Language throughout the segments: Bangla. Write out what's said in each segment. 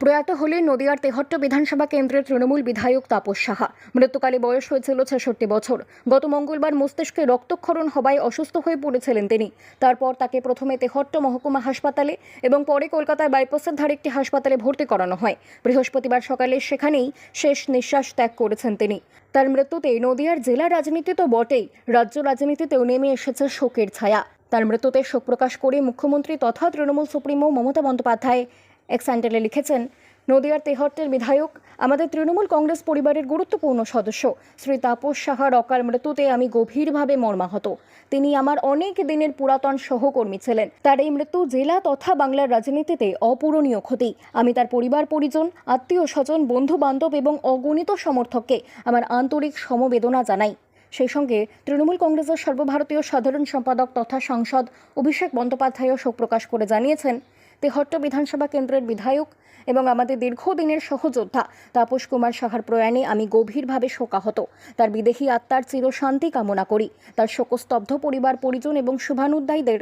প্রয়াত হলেন নদিয়ার তেহট্ট বিধানসভা কেন্দ্রের তৃণমূল বিধায়ক তাপস সাহা। মৃত্যুকালে বয়স হয়েছিল ছেষট্টি বছর। গত মঙ্গলবার মস্তিষ্কে রক্তক্ষরণ হওয়ায় অসুস্থ হয়ে পড়েছিলেন তিনি। তারপর তাকে প্রথমে তেহট্ট মহকুমা হাসপাতালে এবং পরে কলকাতায় বাইপাসের ধারে একটি হাসপাতালে ভর্তি করানো হয়। বৃহস্পতিবার সকালে সেখানেই শেষ নিঃশ্বাস ত্যাগ করেছেন তিনি। তার মৃত্যুতে নদিয়ার জেলা রাজনীতি তো বটেই, রাজ্য রাজনীতিতেও নেমে এসেছে শোকের ছায়া। তার মৃত্যুতে শোক প্রকাশ করে মুখ্যমন্ত্রী তথা তৃণমূল সুপ্রিমো মমতা বন্দ্যোপাধ্যায় এক স্যান্ডেলে লিখেছেন, নদিয়ার তেহট্টের বিধায়ক, আমাদের তৃণমূল কংগ্রেস পরিবারের গুরুত্বপূর্ণ সদস্য। শ্রী তাপস সাহার অকাল মৃত্যুতে আমি গভীরভাবে মর্মাহত। তিনি আমার অনেক দিনের পুরাতন সহকর্মী ছিলেন। তার এই মৃত্যু জেলা তথা বাংলার রাজনীতিতে অপূরণীয় ক্ষতি। আমি তার পরিবার, পরিজন, আত্মীয়, স্বজন বন্ধু বান্ধব এবং অগণিত সমর্থককে আমার আন্তরিক সমবেদনা জানাই। সেই সঙ্গে তৃণমূল কংগ্রেসের সর্বভারতীয় সাধারণ সম্পাদক তথা সাংসদ অভিষেক বন্দ্যোপাধ্যায়ও শোক প্রকাশ করে জানিয়েছেন তেহট্ট বিধানসভা কেন্দ্রের বিধায়ক এবং আমাদের দীর্ঘদিনের সহযোদ্ধা তাপস কুমার সাহার প্রয়াণে আমি গভীরভাবে শোকাহত। তার বিদেহী আত্মার চিরশান্তি কামনা করি। তার শোকস্তব্ধ পরিবার, পরিজন এবং শুভানুদ্দায়ীদের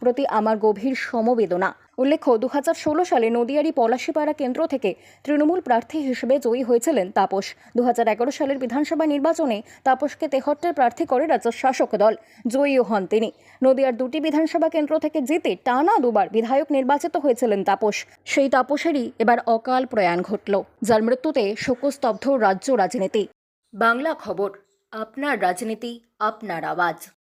প্রতি আমার গভীর সমবেদনা। উল্লেখ্য দু হাজার ষোলো সালে নদিয়ারি পলাশিপাড়া কেন্দ্র থেকে তৃণমূল প্রার্থী হিসেবে জয়ী হয়েছিলেন তাপস। দু হাজার এগারো সালের বিধানসভা নির্বাচনে তাপসকে তেহট্টের প্রার্থী করে রাজ্য শাসক দল জয়ীও হন তিনি। নদিয়ার দুটি বিধানসভা কেন্দ্র থেকে জিতে টানা দুবার বিধায়ক নির্বাচিত হয়েছিলেন তাপস। সেই তাপসেরই এবার অকাল প্রয়াণ ঘটল, যার মৃত্যুতে শোকস্তব্ধ রাজ্য রাজনীতি। বাংলা খবর, আপনার রাজনীতি, আপনার আওয়াজ।